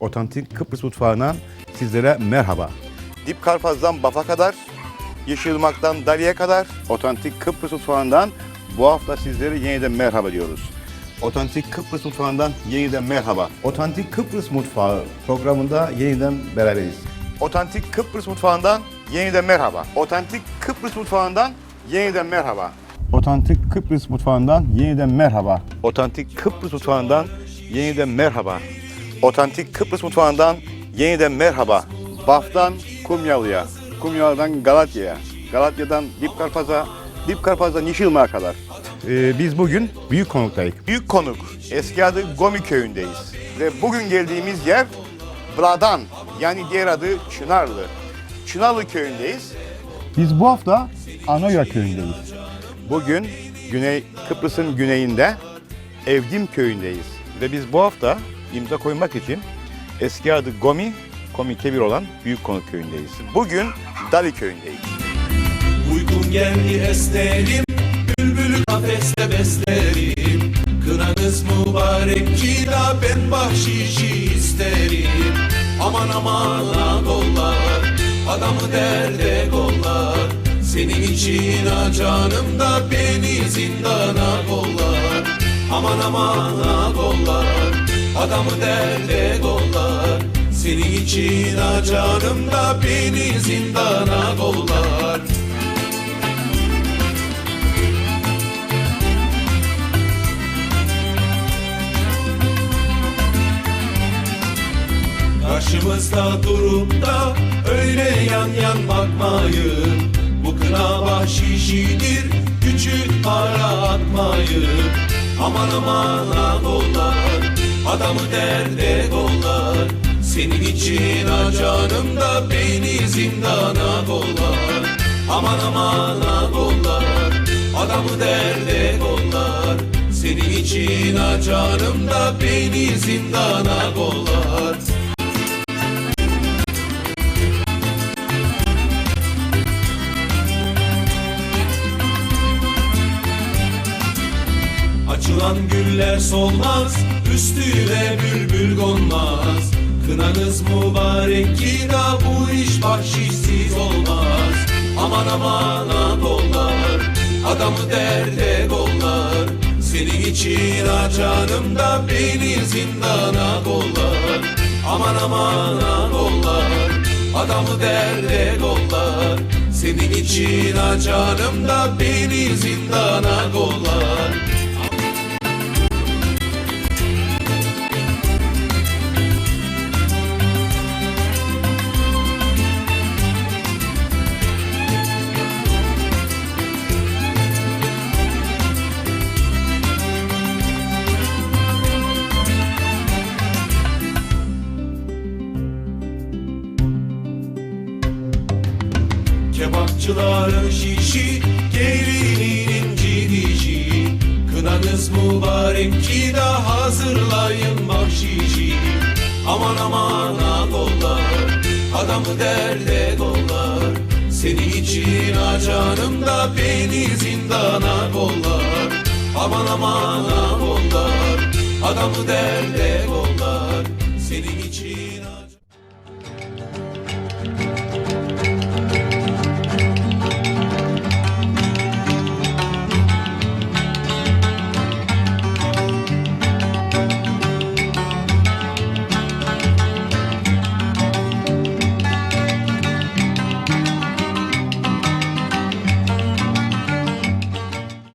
Otantik Kıbrıs mutfağından sizlere merhaba. Dip Karpaz'dan Baf'a kadar, Yeşilırmak'tan Dali'ye kadar Otantik Kıbrıs mutfağından bu hafta sizlere yeniden merhaba diyoruz. Otantik Kıbrıs mutfağından yeniden merhaba. Otantik Kıbrıs mutfağı programında yeniden beraberiz. Otantik Kıbrıs mutfağından yeniden merhaba. Otantik Kıbrıs mutfağından yeniden merhaba. Otantik Kıbrıs mutfağından yeniden merhaba. Otantik Kıbrıs mutfağından yeniden merhaba. Otantik Kıbrıs mutfağından yeniden merhaba. Baf'tan Kumyalı'ya, Kumyalı'dan Galatya'ya, Galatya'dan Dipkarpaz'a, Dipkarpaz'dan Yeşilırmak'a kadar. Ee, biz bugün Büyük Konuk'tayız. Büyük Konuk, eski adı Gomi köyündeyiz. Ve bugün geldiğimiz yer Bradan, yani diğer adı Çınarlı. Çınarlı köyündeyiz. Biz bu hafta Anoya köyündeyiz. Bugün Güney Kıbrıs'ın güneyinde Evdim köyündeyiz. Ve biz bu hafta imza koymak için eski adı Gomi, Komi Kebir olan Büyük Konuk köyündeyiz. Bugün Dali köyündeyiz. Uykum geldi esnerim Bülbülü kafeste beslerim. Kınanız mübarek ki da ben bahşişi isterim. Aman aman kollar Adamı derde kollar. Senin için ha canım da beni zindana kollar. Aman aman kollar Adamı derde kollar Senin için ha canım da beni zindana kollar. Karşımızda durup da öyle yan yan bakmayın Bu kına bahşişidir küçük para atmayın Aman aman kollar adamı derde kollar Senin için ha canım da beni zindana kollar. Aman aman kollar adamı derde kollar Senin için ha canım da beni zindana kollar Açılan güller solmaz, üstüne bülbül konmaz. Kınanız mübarek ki da bu iş bahşişsiz olmaz. Aman aman kollar, adamı derde kollar. Senin için ha canım da beni zindana kollar. Aman aman kollar, adamı derde kollar. Senin için ha canım da beni zindana kollar. Kebapçıların şişi, gelinin cidişi Kınanız mübarek ki da hazırlayın bahşişi. Aman aman ha kollar, adamı derde kollar. Senin için ha canım da beni zindana kollar. Aman aman ha kollar, adamı derde kollar. Senin için